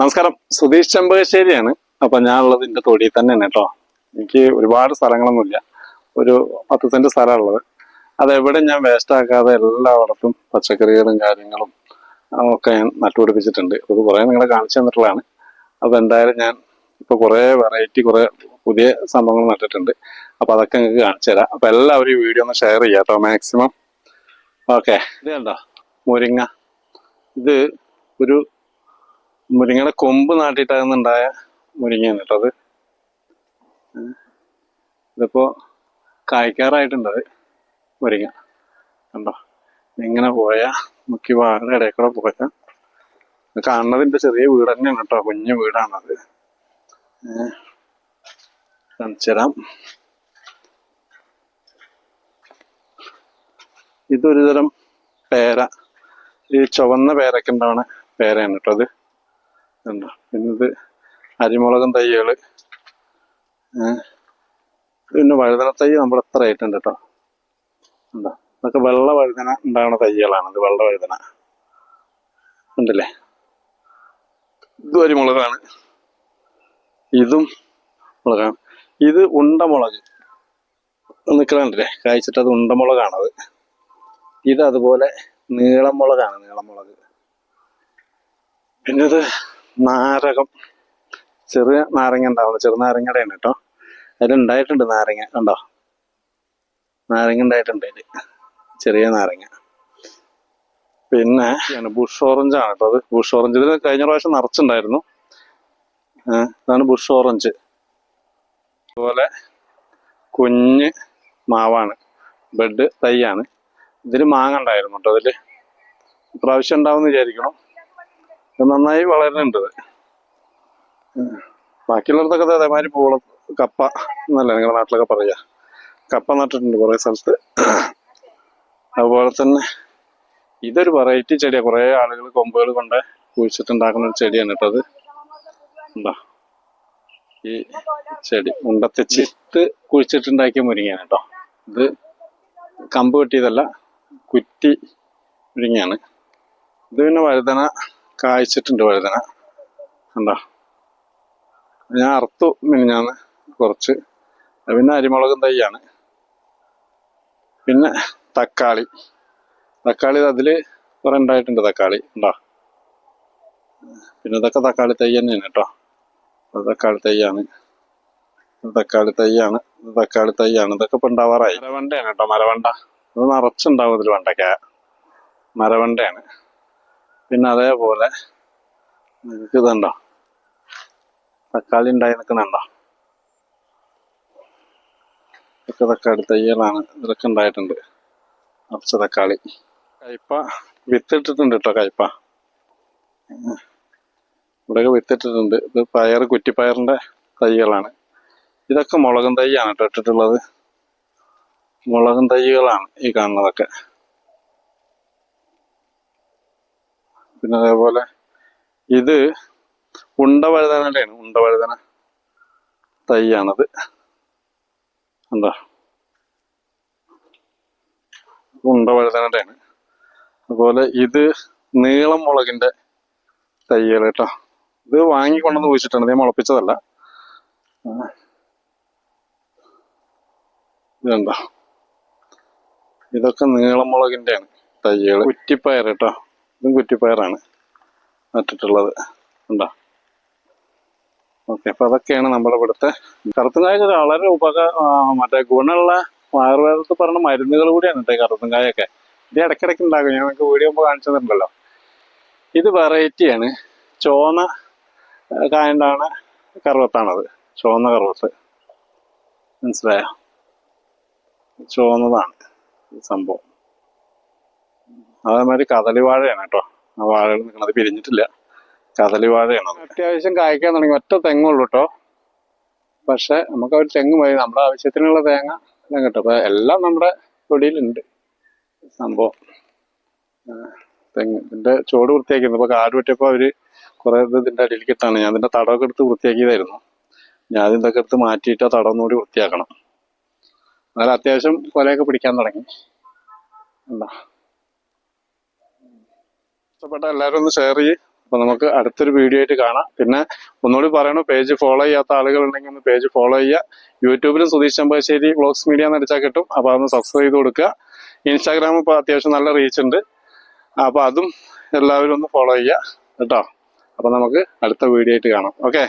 നമസ്കാരം. സുധീഷ് ചെമ്പകശ്ശേരിയാണ്. അപ്പൊ ഞാനുള്ളത് എന്റെ തൊടിയിൽ തന്നെയാണ് കേട്ടോ. എനിക്ക് ഒരുപാട് സ്ഥലങ്ങളൊന്നുമില്ല. ഒരു പത്ത് സെന്റ് സ്ഥലമുള്ളത്. അതെവിടെ ഞാൻ വേസ്റ്റ് ആക്കാതെ എല്ലായിടത്തും പച്ചക്കറികളും കാര്യങ്ങളും ഒക്കെ ഞാൻ നട്ടുപിടിപ്പിച്ചിട്ടുണ്ട്. അത് കുറെ നിങ്ങളെ കാണിച്ചു തന്നിട്ടുള്ളതാണ്. അപ്പൊ എന്തായാലും ഞാൻ ഇപ്പൊ കുറെ വെറൈറ്റി കുറെ പുതിയ സംഭവങ്ങൾ നട്ടിട്ടുണ്ട്. അപ്പൊ അതൊക്കെ നിങ്ങൾക്ക് കാണിച്ചു തരാം. അപ്പൊ എല്ലാവരും ഈ വീഡിയോ ഒന്ന് ഷെയർ ചെയ്യാം കേട്ടോ മാക്സിമം ഓക്കെ ഇത് കണ്ടോ? മുരിങ്ങ. ഇത് ഒരു മുരിങ്ങയുടെ കൊമ്പ് നാട്ടിയിട്ടാകുന്നുണ്ടായ മുരിങ്ങയാണ് കേട്ടോ അത്. ഇതിപ്പോ കായ്ക്കാറായിട്ടുണ്ട് അത് മുരിങ്ങ. കണ്ടോ? ഇങ്ങനെ പോയ മുക്കി വാഴയുടെ ഇടയിൽ കൂടെ പോയാ. കാണുന്നതിന്റെ ചെറിയ വീട് തന്നെയാണ് കേട്ടോ കുഞ്ഞു വീടാണത്. ഏഹ്ചരാം ഇതൊരു തരം പേര. ഈ ചുവന്ന പേരൊക്കെ ഉണ്ടാവണ പേരയാണ് കേട്ടോ അത്? ഉണ്ടോ പിന്നെ ഇത് അരിമുളകും തൈകൾ. പിന്നെ വഴുതന തൈ നമ്മൾ എത്ര ആയിട്ടുണ്ട് കേട്ടോ ഉണ്ടോ? ഇതൊക്കെ വെള്ള വഴുതന ഉണ്ടാകുന്ന തൈകളാണ്. ഇത് വെള്ള വഴുതന. ഉണ്ടല്ലേ? ഇതും അരിമുളകാണ് ഇതും മുളകാണ്. ഇത് ഉണ്ടമുളക് നിൽക്കണല്ലേ കായ്ച്ചിട്ട് അത് ഉണ്ടമുളകാണത് ഇത് അതുപോലെ നീളം മുളകാണ് നീളം മുളക്. പിന്നെ ഇത് നാരകം. ചെറിയ നാരങ്ങ ഉണ്ടാവുന്നത് ചെറുനാരങ്ങയുടെയാണ് കേട്ടോ. അതിലുണ്ടായിട്ടുണ്ട് നാരങ്ങ. കണ്ടോ? നാരങ്ങ ഉണ്ടായിട്ടുണ്ട് അതിൽ. ചെറിയ നാരങ്ങ. പിന്നെ ആണ് ബുഷ് ഓറഞ്ച് ആണ് കേട്ടോ അത്. ബുഷ് ഓറഞ്ച് ഇതിൽ കഴിഞ്ഞ പ്രാവശ്യം നിറച്ചുണ്ടായിരുന്നു ഇതാണ് ബുഷ് ഓറഞ്ച്. അതുപോലെ കുഞ്ഞ് മാവാണ്. ബെഡ് തൈയാണ്. ഇതിൽ മാങ്ങ ഉണ്ടായിരുന്നു കേട്ടോ അതിൽ. പ്രാവശ്യം ഉണ്ടാവും വിചാരിക്കണം ഇത് നന്നായി വളരുന്നുണ്ട്. ബാക്കിയുള്ളവർക്കൊക്കെ അതേമാതിരി പൂള കപ്പ എന്നല്ല നിങ്ങളുടെ നാട്ടിലൊക്കെ പറയാ. കപ്പ നട്ടിട്ടുണ്ട് കുറേ സ്ഥലത്ത്. അതുപോലെ തന്നെ ഇതൊരു വെറൈറ്റി ചെടിയാണ് കുറേ ആളുകൾ കൊമ്പുകൾ കൊണ്ട് കുഴിച്ചിട്ടുണ്ടാക്കുന്ന ഒരു ചെടിയാണ് കേട്ടോ അത്. ഉണ്ടോ? ഈ ചെടി ഉണ്ടത്തെ ചിത്ത് കുഴിച്ചിട്ടുണ്ടാക്കിയ മുരിങ്ങയാണ് കേട്ടോ. ഇത് കമ്പ് കെട്ടിയതല്ല കുറ്റി മുരിങ്ങയാണ്. ഇത് പിന്നെ വഴുതന കായ്ച്ചിട്ടുണ്ട് വഴുതന കണ്ടോ? ഞാൻ അറുത്തു മിനിഞ്ഞാന്ന് കുറച്ച്. പിന്നെ അരിമുളകും തൈയാണ്. പിന്നെ തക്കാളി. തക്കാളി അതിൽ കുറെ ഉണ്ടായിട്ടുണ്ട് തക്കാളി. ഉണ്ടോ പിന്നെ ഇതൊക്കെ തക്കാളി തൈ തന്നെയാണ് കേട്ടോ. തക്കാളി തൈയാണ്. തക്കാളി തൈയാണ്. തക്കാളി തൈയാണ്. ഇതൊക്കെ ഇപ്പം ഉണ്ടാവാറായി. മരവണ്ടയാണ് കേട്ടോ മരവണ്ട. ഇത് നിറച്ചുണ്ടാവും ഇതിൽ വെണ്ടയ്ക്ക. മരവണ്ടയാണ്. പിന്നെ അതേപോലെ നിങ്ങൾക്ക് ഇതുണ്ടോ തക്കാളി ഉണ്ടായി നിൽക്കുന്നുണ്ടോ ഇതൊക്കെ തക്കാളി തയ്യലാണ് ഇതൊക്കെ ഉണ്ടായിട്ടുണ്ട്. നിറച്ച തക്കാളി. കയ്പ വിത്തിട്ടിട്ടുണ്ട് കേട്ടോ കയ്പ. ഇവിടെയൊക്കെ വിത്തിട്ടിട്ടുണ്ട്. ഇത് പയർ കുറ്റിപ്പയറിന്റെ തൈകളാണ്. ഇതൊക്കെ മുളകും തൈയാണ് കേട്ടോ ഇട്ടിട്ടുള്ളത്. മുളകും തൈകളാണ് ഈ കാണുന്നതൊക്കെ. പിന്നെ അതേപോലെ ഇത് ഉണ്ടവഴുതനയുടെയാണ് ഉണ്ടവഴുതന തൈയാണത്. എന്താ ഉണ്ടവഴുതനയുടെയാണ് അതുപോലെ ഇത് നീളം മുളകിന്റെ തൈകൾ കേട്ടോ ഇത് വാങ്ങിക്കൊണ്ടെന്ന് കുഴിച്ചിട്ടാണ്. ഞാൻ മുളപ്പിച്ചതല്ല. ഇതുണ്ടോ ഇതൊക്കെ നീളം മുളകിന്റെയാണ് തൈകൾ കുറ്റിപ്പയർ കേട്ടോ. ഇതും കുറ്റിപ്പയറാണ്. നട്ടിട്ടുള്ളത്. ഉണ്ടോ? ഓക്കെ അപ്പൊ അതൊക്കെയാണ് നമ്മുടെ ഇവിടുത്തെ കറുത്തുങ്കായ വളരെ ഉപക മറ്റേ ഗുണമുള്ള ആയുർവേദത്തിൽ പറഞ്ഞ മരുന്നുകൾ കൂടിയാണ് കേട്ടോ കറുത്തങ്കായൊക്കെ ഇത് ഇടയ്ക്കിടയ്ക്ക് ഉണ്ടാകും ഞാൻ നിങ്ങൾക്ക് വീഡിയോ കാണിച്ചു കാണിച്ചതുണ്ടല്ലോ. ഇത് വെറൈറ്റിയാണ്. ചോന്ന കായണ്ടാണ് കറുവത്താണത്. ചുവന്ന കറുവത്ത്. മനസ്സിലായോ? ചുവന്നതാണ് സംഭവം. അതേമാതിരി കദളി വാഴയാണ് കേട്ടോ. ആ വാഴകൾ നിൽക്കുന്നത് പിരിഞ്ഞിട്ടില്ല. കദളി വാഴയാണ് അത്യാവശ്യം കായ്ക്കാൻ തുടങ്ങി. ഒറ്റ തെങ്ങുള്ളൂ കേട്ടോ. പക്ഷെ നമുക്ക് ഒരു തെങ്ങ് മതി. നമ്മുടെ ആവശ്യത്തിനുള്ള തേങ്ങ എല്ലാം കിട്ടും. അപ്പൊ എല്ലാം നമ്മുടെ തൊടിയിലുണ്ട്. സംഭവം. തെങ്ങ്. ഇതിന്റെ ചോട് വൃത്തിയാക്കിയിരുന്നു. ഇപ്പൊ കാട് വെട്ടിയപ്പോ അവർ കുറെ ഇത് ഇതിന്റെ അടിയിലേക്ക് ഇട്ടാണ് ഞാൻ ഇതിന്റെ തടമൊക്കെ എടുത്ത് വൃത്തിയാക്കിയതായിരുന്നു. ഞാൻ ഇതിന്തൊക്കെ എടുത്ത് മാറ്റിയിട്ട് ആ തടം കൂടി വൃത്തിയാക്കണം. എന്നാലും അത്യാവശ്യം കൊലയൊക്കെ പിടിക്കാൻ തുടങ്ങി. എന്താ ഇഷ്ടപ്പെട്ട എല്ലാവരും ഒന്ന് ഷെയർ ചെയ്യ്. അപ്പൊ നമുക്ക് അടുത്തൊരു വീഡിയോ ആയിട്ട് കാണാം. പിന്നെ ഒന്നുകൂടി പറയണു പേജ് ഫോളോ ചെയ്യാത്ത ആളുകൾ ഉണ്ടെങ്കിൽ ഒന്ന് പേജ് ഫോളോ ചെയ്യുക. യൂട്യൂബിലും സുധീഷ് ചെമ്പശ്ശേരി വ്ളോഗ്സ് മീഡിയ എന്ന് അടിച്ചാൽ കിട്ടും. അപ്പൊ അതൊന്ന് സബ്സ്ക്രൈബ് ചെയ്ത് കൊടുക്കുക. ഇൻസ്റ്റാഗ്രാം ഇപ്പൊ അത്യാവശ്യം നല്ല റീച്ച് ഉണ്ട്. അപ്പൊ അതും എല്ലാവരും ഒന്ന് ഫോളോ ചെയ്യുക. കേട്ടോ? അപ്പൊ നമുക്ക് അടുത്ത വീഡിയോ ആയിട്ട് കാണാം. ഓക്കെ